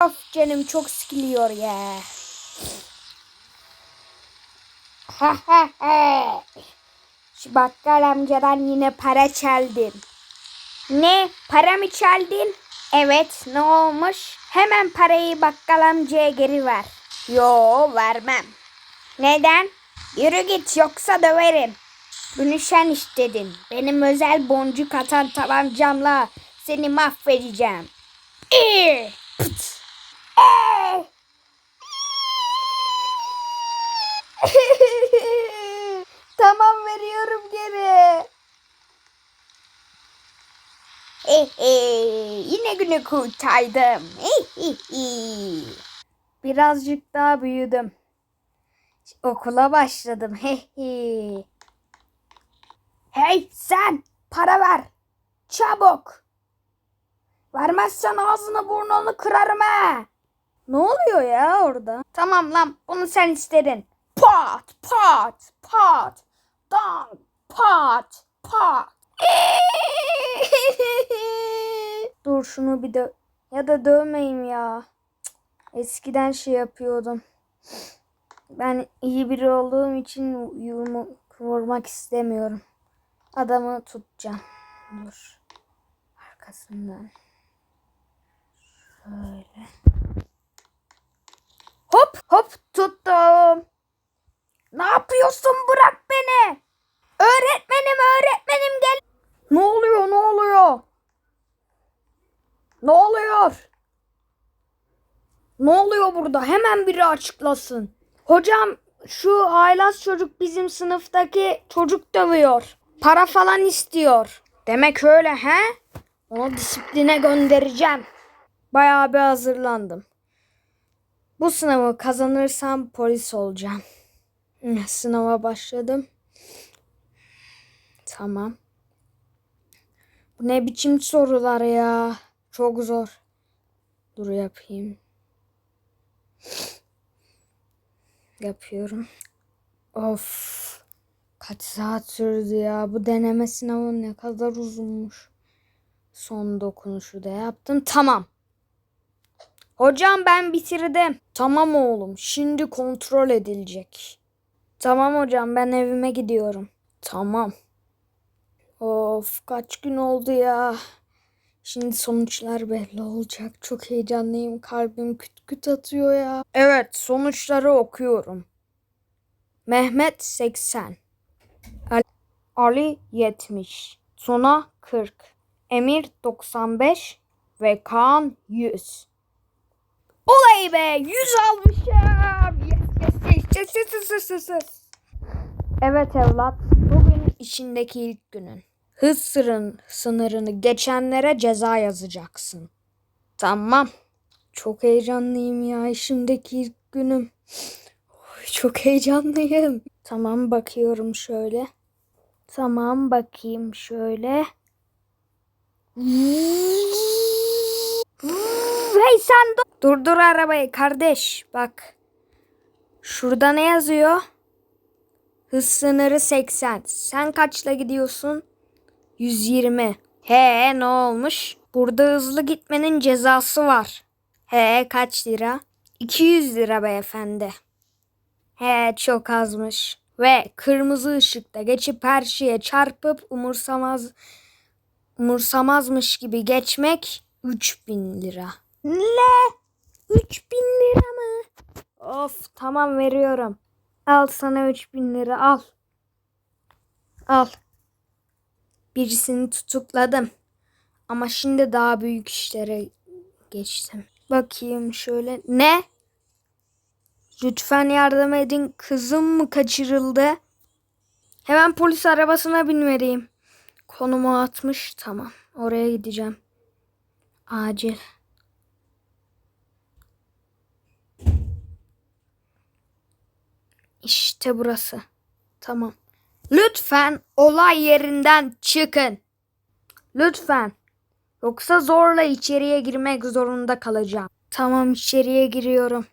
Of canım çok sıkılıyor ya. Ha ha. Şu bakkal amcadan yine para çaldım. Ne? Para mı çaldın? Evet ne olmuş? Hemen parayı bakkal amcaya geri ver. Yo vermem. Neden? Yürü git yoksa döverim. Bunu sen istedin. Benim özel boncuk atan tabancamla seni mahvedeceğim. İyi. Pıt. Tamam veriyorum geri. Yine günü kurtardım. Birazcık daha büyüdüm. Okula başladım. hey sen para ver. Çabuk. Vermezsen ağzını burnunu kırarım ha. Ne oluyor ya orada? Tamam lan bunu sen istedin. Pat pat pat. Dan pat pat. Dur şunu bir de ya da dövmeyeyim ya. Eskiden şey yapıyordum. Ben iyi biri olduğum için yumruk vurmak istemiyorum. Adamı tutacağım. Dur. Arkasından. Şöyle. Hop hop tuttum. Ne yapıyorsun? Bırak beni. Öğretmenim öğretmenim gel. Ne oluyor ne oluyor? Ne oluyor? Ne oluyor burada? Hemen biri açıklasın. Hocam şu haylaz çocuk bizim sınıftaki çocuk dövüyor. Para falan istiyor. Demek öyle he? Onu disipline göndereceğim. Bayağı bir hazırlandım. Bu sınavı kazanırsam polis olacağım. Sınava başladım. Tamam. Bu ne biçim sorular ya? Çok zor. Dur yapayım. Yapıyorum. Of. Kaç saat sürdü ya. Bu deneme sınavı ne kadar uzunmuş. Son dokunuşu da yaptım. Tamam. Hocam ben bitirdim. Tamam oğlum. Şimdi kontrol edilecek. Tamam hocam ben evime gidiyorum. Tamam. Of kaç gün oldu ya. Şimdi sonuçlar belli olacak. Çok heyecanlıyım. Kalbim küt küt atıyor ya. Evet sonuçları okuyorum. Mehmet 80. Ali, Ali 70. Suna 40. Emir 95. Ve Kaan 100. Oley be 100 almışım. Yes yes yes yes yes yes yes yes. Evet evlat bugün içindeki ilk günün. Hız sırın sınırını geçenlere ceza yazacaksın. Tamam. Çok heyecanlıyım ya işimdeki ilk günüm. Çok heyecanlıyım. Tamam bakıyorum şöyle. Tamam bakayım şöyle. Hey sen dur. Durdur arabayı kardeş. Bak. Şurada ne yazıyor? Hız sınırı 80. Sen kaçla gidiyorsun? 120. He ne olmuş? Burada hızlı gitmenin cezası var. He kaç lira? 200 lira beyefendi. He çok azmış. Ve kırmızı ışıkta geçip her şeye çarpıp umursamaz umursamazmış gibi geçmek 3000 lira. Ne? 3000 lira mı? Of tamam veriyorum. Al sana 3000 lira al. Al. Birisini tutukladım. Ama şimdi daha büyük işlere geçtim. Bakayım şöyle. Ne? Lütfen yardım edin. Kızım mı kaçırıldı? Hemen polis arabasına binmeliyim. Konumu atmış. Tamam. Oraya gideceğim. Acil. İşte burası. Tamam. Lütfen olay yerinden çıkın. Lütfen. Yoksa zorla içeriye girmek zorunda kalacağım. Tamam içeriye giriyorum.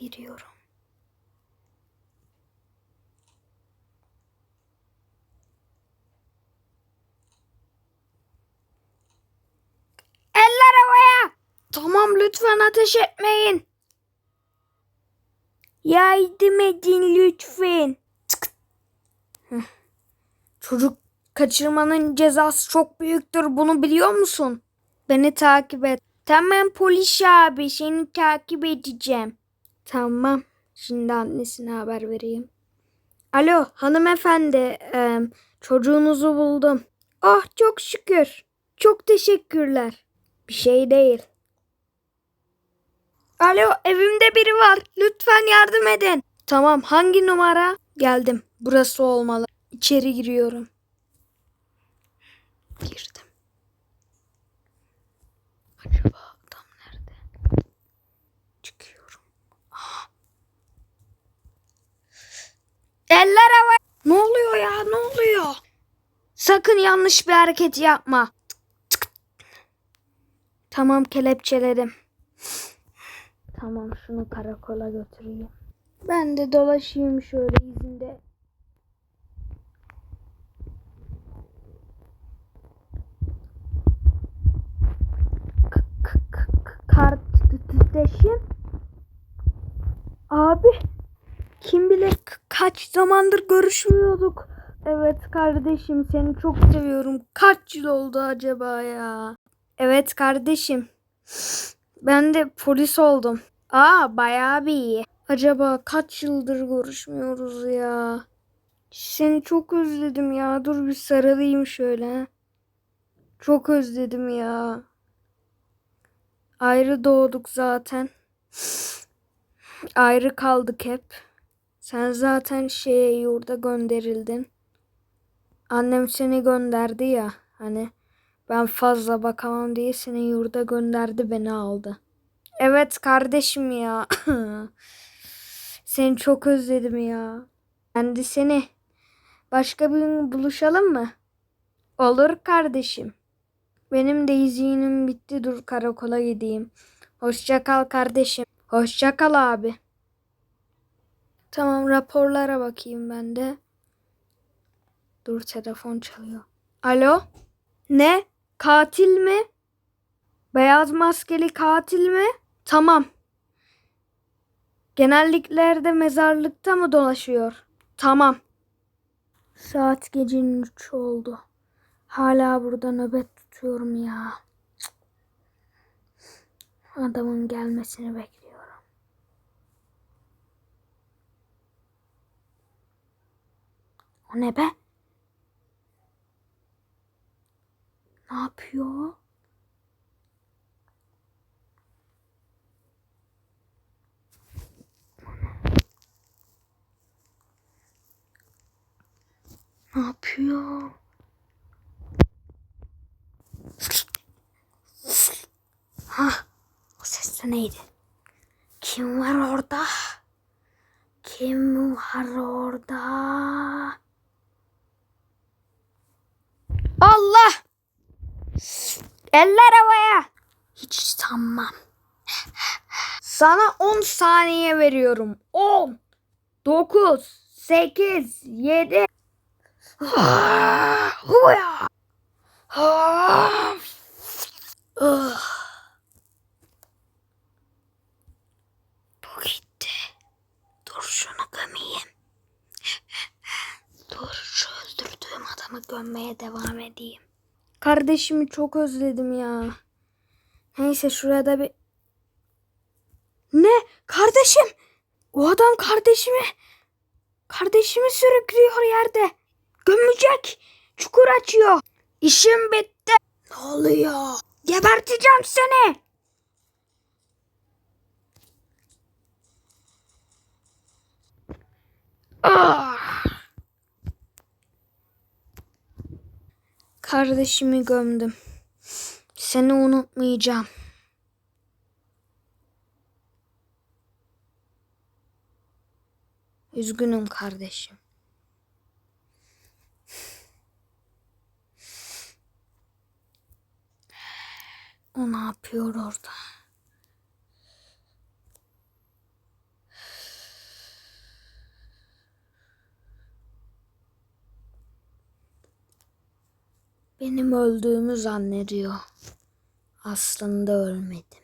Giriyorum. Eller havaya. Tamam lütfen ateş etmeyin. Yardım edin lütfen. Çocuk kaçırmanın cezası çok büyüktür. Bunu biliyor musun? Beni takip et. Tamam polis abi seni takip edeceğim. Tamam. Şimdi annesine haber vereyim. Alo hanımefendi. eee, çocuğunuzu buldum. Ah çok şükür. Çok teşekkürler. Bir şey değil. Alo evimde biri var. Lütfen yardım edin. Tamam hangi numara? Geldim. Burası olmalı. İçeri giriyorum. Girdim. Acaba adam nerede? Çıkıyorum. Aha. Eller havaya. Ne oluyor ya? Ne oluyor? Sakın yanlış bir hareket yapma. Tamam kelepçeledim. Tamam şunu karakola götüreyim. Ben de dolaşayım şöyle izinde. K- k- k- Kardeşim. Abi. Kim bilir kaç zamandır görüşmüyorduk. Evet kardeşim seni çok seviyorum. Kaç yıl oldu acaba ya? Evet kardeşim. Ben de polis oldum. Aa bayağı bir iyi. Acaba kaç yıldır görüşmüyoruz ya? Seni çok özledim ya. Dur bir sarılayım şöyle. Çok özledim ya. Ayrı doğduk zaten. Ayrı kaldık hep. Sen zaten şeye yurda gönderildin. Annem seni gönderdi ya. Hani ben fazla bakamam diye seni yurda gönderdi beni aldı. Evet kardeşim ya. Seni çok özledim ya. Ben de seni. Başka bir gün buluşalım mı? Olur kardeşim. Benim de izinim bitti. Dur karakola gideyim. Hoşça kal kardeşim. Hoşça kal abi. Tamam raporlara bakayım ben de. Dur telefon çalıyor. Alo? Ne? Katil mi? Beyaz maskeli katil mi? Tamam. Genelliklerde mezarlıkta mı dolaşıyor? Tamam. Saat gecenin 3 oldu. Hala burada nöbet tutuyorum ya. Adamın gelmesini bekliyorum. O ne be? Ne yapıyor? Ne yapıyor? Ha, o ses de neydi? Kim var orada? Kim var orada? Eller havaya. Hiç sanmam. Sana 10 saniye veriyorum. 10 9 8 7 Huya. Bu gitti. Dur şunu gömeyim. Dur şu öldürdüğüm adamı gömmeye devam edeyim. Kardeşimi çok özledim ya. Neyse şurada bir... Ne? Kardeşim! O adam kardeşimi... Kardeşimi sürüklüyor yerde. Gömecek. Çukur açıyor. İşim bitti. Ne oluyor? Geberteceğim seni. Ah. Kardeşimi gömdüm. Seni unutmayacağım. Üzgünüm kardeşim. O ne yapıyor orada? Benim öldüğümü zannediyor. Aslında ölmedim.